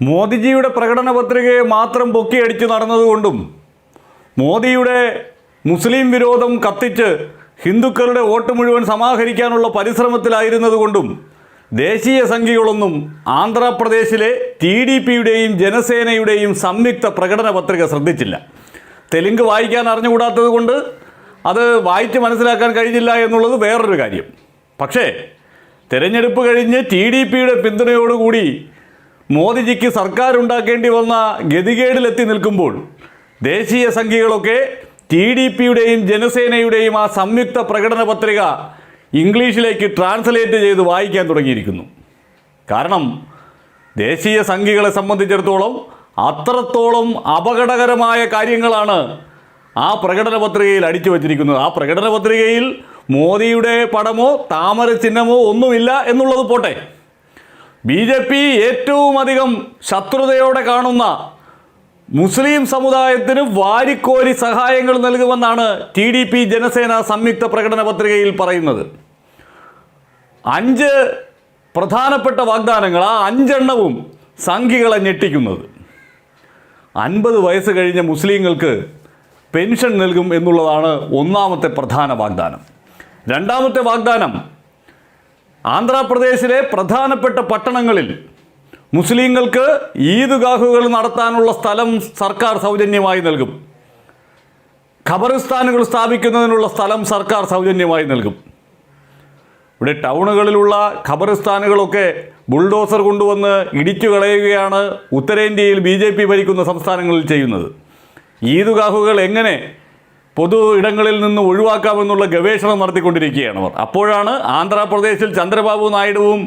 മോദിജിയുടെ പ്രകടന പത്രികയെ മാത്രം പൊക്കിയടിച്ച് നടന്നതുകൊണ്ടും മോദിയുടെ മുസ്ലിം വിരോധം കത്തിച്ച് ഹിന്ദുക്കളുടെ വോട്ട് മുഴുവൻ സമാഹരിക്കാനുള്ള പരിശ്രമത്തിലായിരുന്നതുകൊണ്ടും ദേശീയ സംഖ്യകളൊന്നും ആന്ധ്രാപ്രദേശിലെ ടി ഡി പിയുടെയും ജനസേനയുടെയും സംയുക്ത പ്രകടന പത്രിക ശ്രദ്ധിച്ചില്ല. തെലുങ്ക് വായിക്കാൻ അറിഞ്ഞുകൂടാത്തത് കൊണ്ട് അത് വായിച്ച് മനസ്സിലാക്കാൻ കഴിഞ്ഞില്ല എന്നുള്ളത് വേറൊരു കാര്യം. പക്ഷേ തെരഞ്ഞെടുപ്പ് കഴിഞ്ഞ് ടി ഡി പിയുടെ പിന്തുണയോടുകൂടി മോദിജിക്ക് സർക്കാർ ഉണ്ടാക്കേണ്ടി വന്ന ഗതികേടിലെത്തി നിൽക്കുമ്പോൾ ദേശീയ സംഖ്യകളൊക്കെ ടി ഡി പിയുടെയും ജനസേനയുടെയും ആ സംയുക്ത പ്രകടന പത്രിക ഇംഗ്ലീഷിലേക്ക് ട്രാൻസ്ലേറ്റ് ചെയ്ത് വായിക്കാൻ തുടങ്ങിയിരിക്കുന്നു. കാരണം ദേശീയ സംഖ്യകളെ സംബന്ധിച്ചിടത്തോളം അത്രത്തോളം അപകടകരമായ കാര്യങ്ങളാണ് ആ പ്രകടന പത്രികയിൽ അടിച്ചു വച്ചിരിക്കുന്നത്. ആ പ്രകടന പത്രികയിൽ മോദിയുടെ പടമോ താമര ചിഹ്നമോ ഒന്നുമില്ല എന്നുള്ളത് പോട്ടെ. ബി ജെ പി ഏറ്റവും അധികം ശത്രുതയോടെ കാണുന്ന മുസ്ലിം സമുദായത്തിന് വാരിക്കോരി സഹായങ്ങൾ നൽകുമെന്നാണ് ടി ഡി പി ജനസേന സംയുക്ത പ്രകടന പത്രികയിൽ പറയുന്നത്. അഞ്ച് പ്രധാനപ്പെട്ട വാഗ്ദാനങ്ങൾ ആ അഞ്ചെണ്ണവും സംഖ്യകളെ ഞെട്ടിക്കുന്നത്. അൻപത് വയസ്സ് കഴിഞ്ഞ മുസ്ലിങ്ങൾക്ക് പെൻഷൻ നൽകും എന്നുള്ളതാണ് ഒന്നാമത്തെ പ്രധാന വാഗ്ദാനം. രണ്ടാമത്തെ വാഗ്ദാനം ആന്ധ്രാപ്രദേശിലെ പ്രധാനപ്പെട്ട പട്ടണങ്ങളിൽ മുസ്ലിങ്ങൾക്ക് ഈദ്ഗാഹുകൾ നടത്താനുള്ള സ്ഥലം സർക്കാർ സൗജന്യമായി നൽകും. ഖബറിസ്ഥാനുകൾ സ്ഥാപിക്കുന്നതിനുള്ള സ്ഥലം സർക്കാർ സൗജന്യമായി നൽകും. ഇവിടെ ടൗണുകളിലുള്ള ഖബറിസ്ഥാനുകളൊക്കെ ബുൾഡോസർ കൊണ്ടുവന്ന് ഇടിച്ചു കളയുകയാണ് ഉത്തരേന്ത്യയിൽ ബി ഭരിക്കുന്ന സംസ്ഥാനങ്ങളിൽ ചെയ്യുന്നത്. ഈദ്ഗാഹുകൾ എങ്ങനെ പൊതു ഇടങ്ങളിൽ നിന്ന് ഒഴിവാക്കാമെന്നുള്ള ഗവേഷണം നടത്തിക്കൊണ്ടിരിക്കുകയാണ് അവർ. അപ്പോഴാണ് ആന്ധ്രാപ്രദേശിൽ ചന്ദ്രബാബു നായിഡുവും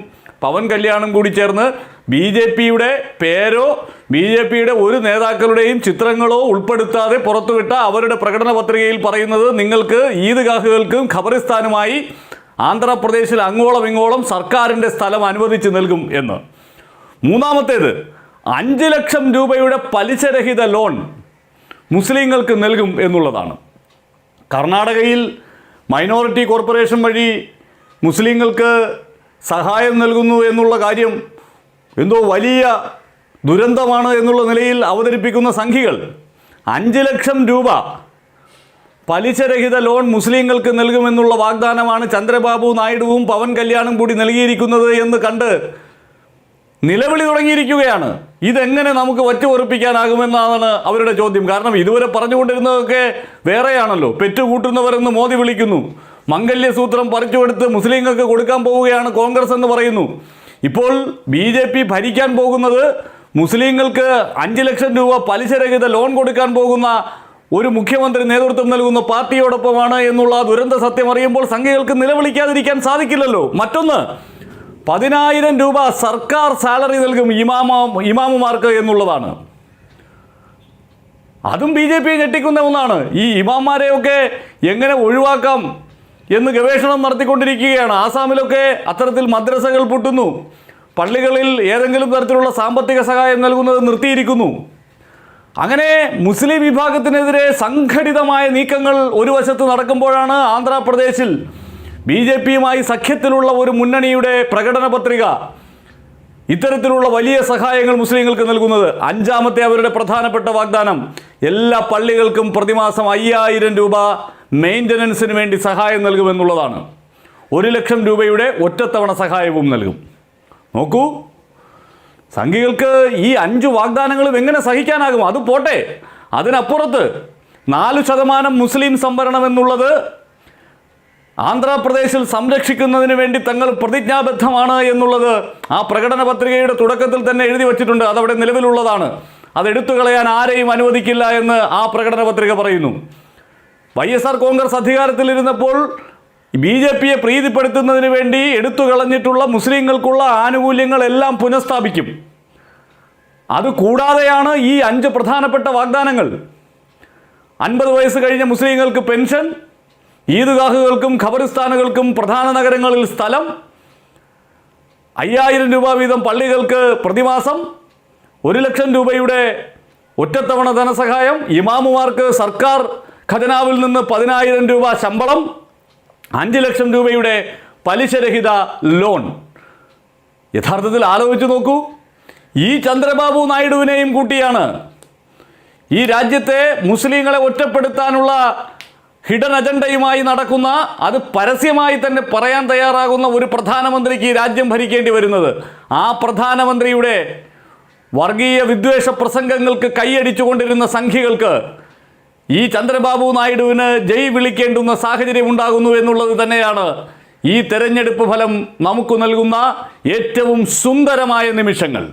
പവൻ കല്യാണും കൂടി ചേർന്ന് ബി ജെ പിയുടെ പേരോ ബി ജെ പിയുടെ ഒരു നേതാക്കളുടെയും ചിത്രങ്ങളോ ഉൾപ്പെടുത്താതെ പുറത്തുവിട്ട അവരുടെ പ്രകടന പത്രികയിൽ പറയുന്നത് നിങ്ങൾക്ക് ഈദ്ഗാഹുകൾക്കും ഖബറിസ്ഥാനുമായി ആന്ധ്രാപ്രദേശിൽ അങ്ങോളം ഇങ്ങോളം സർക്കാരിന്റെ സ്ഥലം അനുവദിച്ച് നൽകും എന്ന്. മൂന്നാമത്തേത് അഞ്ച് ലക്ഷം രൂപയുടെ പലിശരഹിത ലോൺ മുസ്ലിങ്ങൾക്ക് നൽകും എന്നുള്ളതാണ്. കർണാടകയിൽ മൈനോറിറ്റി കോർപ്പറേഷൻ വഴി മുസ്ലിങ്ങൾക്ക് സഹായം നൽകുന്നു എന്നുള്ള കാര്യം എന്തോ വലിയ ദുരന്തമാണ് എന്നുള്ള നിലയിൽ അവതരിപ്പിക്കുന്ന സംഖ്യകൾ അഞ്ച് ലക്ഷം രൂപ പലിശരഹിത ലോൺ മുസ്ലിങ്ങൾക്ക് നൽകുമെന്നുള്ള വാഗ്ദാനമാണ് ചന്ദ്രബാബു നായിഡുവും പവൻ കല്യാണും കൂടി നൽകിയിരിക്കുന്നത് എന്ന് കണ്ട് നിലവിളി തുടങ്ങിയിരിക്കുകയാണ്. ഇതെങ്ങനെ നമുക്ക് വറ്റുപൊറിപ്പിക്കാനാകുമെന്നാണ് അവരുടെ ചോദ്യം. കാരണം ഇതുവരെ പറഞ്ഞുകൊണ്ടിരുന്നതൊക്കെ വേറെയാണല്ലോ. പെറ്റുകൂട്ടുന്നവരെന്ന് മോദി വിളിക്കുന്നു. മംഗല്യസൂത്രം പറിച്ചുകൊടുത്ത് മുസ്ലിങ്ങൾക്ക് കൊടുക്കാൻ പോവുകയാണ് കോൺഗ്രസ് എന്ന് പറയുന്നു. ഇപ്പോൾ ബി ജെ പി ഭരിക്കാൻ പോകുന്നത് മുസ്ലിങ്ങൾക്ക് അഞ്ച് ലക്ഷം രൂപ പലിശരഹിത ലോൺ കൊടുക്കാൻ പോകുന്ന ഒരു മുഖ്യമന്ത്രി നേതൃത്വം നൽകുന്ന പാർട്ടിയോടൊപ്പമാണ് എന്നുള്ള ദുരന്ത സത്യം അറിയുമ്പോൾ സംഘികൾക്ക് നിലവിളിക്കാതിരിക്കാൻ സാധിക്കില്ലല്ലോ. മറ്റൊന്ന് പതിനായിരം രൂപ സർക്കാർ സാലറി നൽകും ഇമാമ ഇമാമുമാർക്ക് എന്നുള്ളതാണ്. അതും ബി ജെ പി ഞെട്ടിക്കുന്ന ഒന്നാണ്. ഈ ഇമാമാരെയൊക്കെ എങ്ങനെ ഒഴിവാക്കാം എന്ന് ഗവേഷണം നടത്തിക്കൊണ്ടിരിക്കുകയാണ്. ആസാമിലൊക്കെ അത്തരത്തിൽ മദ്രസകൾ പൊട്ടുന്നു. പള്ളികളിൽ ഏതെങ്കിലും തരത്തിലുള്ള സാമ്പത്തിക സഹായം നൽകുന്നത് നിർത്തിയിരിക്കുന്നു. അങ്ങനെ മുസ്ലിം വിഭാഗത്തിനെതിരെ സംഘടിതമായ നീക്കങ്ങൾ ഒരു വശത്ത് നടക്കുമ്പോഴാണ് ആന്ധ്രാപ്രദേശിൽ ബി ജെ പിയുമായി സഖ്യത്തിലുള്ള ഒരു മുന്നണിയുടെ പ്രകടന പത്രിക ഇത്തരത്തിലുള്ള വലിയ സഹായങ്ങൾ മുസ്ലിങ്ങൾക്ക് നൽകുന്നത് അഞ്ചാമത്തെ അവരുടെ പ്രധാനപ്പെട്ട വാഗ്ദാനം. എല്ലാ പള്ളികൾക്കും പ്രതിമാസം അയ്യായിരം രൂപ മെയിന്റനൻസിന് വേണ്ടി സഹായം നൽകുമെന്നുള്ളതാണ് ഒരു ലക്ഷം രൂപയുടെ ഒറ്റത്തവണ സഹായവും നൽകും. നോക്കൂ. സംഘികൾക്ക് ഈ അഞ്ച് വാഗ്ദാനങ്ങളും എങ്ങനെ സഹിക്കാനാകും? അത് പോട്ടെ. അതിനപ്പുറത്ത് നാല് ശതമാനം മുസ്ലിം സംവരണം എന്നുള്ളത് ആന്ധ്രാപ്രദേശിൽ സംരക്ഷിക്കുന്നതിന് വേണ്ടി തങ്ങൾ പ്രതിജ്ഞാബദ്ധമാണ് എന്നുള്ളത് ആ പ്രകടന പത്രികയുടെ തുടക്കത്തിൽ തന്നെ എഴുതി വച്ചിട്ടുണ്ട്. അതവിടെ നിലവിലുള്ളതാണ്. അത് എടുത്തു കളയാൻ ആരെയും അനുവദിക്കില്ല എന്ന് ആ പ്രകടന പത്രിക പറയുന്നു. വൈ എസ് ആർ കോൺഗ്രസ് അധികാരത്തിലിരുന്നപ്പോൾ ബി ജെ പിയെ പ്രീതിപ്പെടുത്തുന്നതിന് വേണ്ടി എടുത്തു കളഞ്ഞിട്ടുള്ള മുസ്ലിങ്ങൾക്കുള്ള ആനുകൂല്യങ്ങളെല്ലാം പുനഃസ്ഥാപിക്കും. അത് കൂടാതെയാണ് ഈ അഞ്ച് പ്രധാനപ്പെട്ട വാഗ്ദാനങ്ങൾ. അൻപത് വയസ്സ് കഴിഞ്ഞ മുസ്ലിങ്ങൾക്ക് പെൻഷൻ ഈദ്ഗാഹുകൾക്കും ഖബറിസ്ഥാനുകൾക്കും പ്രധാന നഗരങ്ങളിൽ സ്ഥലം. അയ്യായിരം രൂപ വീതം പള്ളികൾക്ക് പ്രതിമാസം. ഒരു ലക്ഷം രൂപയുടെ ഒറ്റത്തവണ ധനസഹായം. ഇമാമുമാർക്ക് സർക്കാർ ഖജനാവിൽ നിന്ന് പതിനായിരം രൂപ ശമ്പളം. അഞ്ച് ലക്ഷം രൂപയുടെ പലിശരഹിത ലോൺ. യഥാർത്ഥത്തിൽ ആലോചിച്ച് നോക്കൂ. ഈ ചന്ദ്രബാബു നായിഡുവിനെയും കൂട്ടിയാണ് ഈ രാജ്യത്തെ മുസ്ലിങ്ങളെ ഒറ്റപ്പെടുത്താനുള്ള ഹിഡൻ അജണ്ടയുമായി നടക്കുന്ന അത് പരസ്യമായി തന്നെ പറയാൻ തയ്യാറാകുന്ന ഒരു പ്രധാനമന്ത്രിക്ക് രാജ്യം ഭരിക്കേണ്ടി വരുന്നത്. ആ പ്രധാനമന്ത്രിയുടെ വർഗീയ വിദ്വേഷ പ്രസംഗങ്ങൾക്ക് കൈയടിച്ചുകൊണ്ടിരുന്ന സംഖ്യകൾക്ക് ഈ ചന്ദ്രബാബു നായിഡുവിന് ജയ് വിളിക്കേണ്ടുന്ന സാഹചര്യം ഉണ്ടാകുന്നു എന്നുള്ളത് തന്നെയാണ് ഈ തെരഞ്ഞെടുപ്പ് ഫലം നമുക്ക് നൽകുന്ന ഏറ്റവും സുന്ദരമായ നിമിഷങ്ങൾ.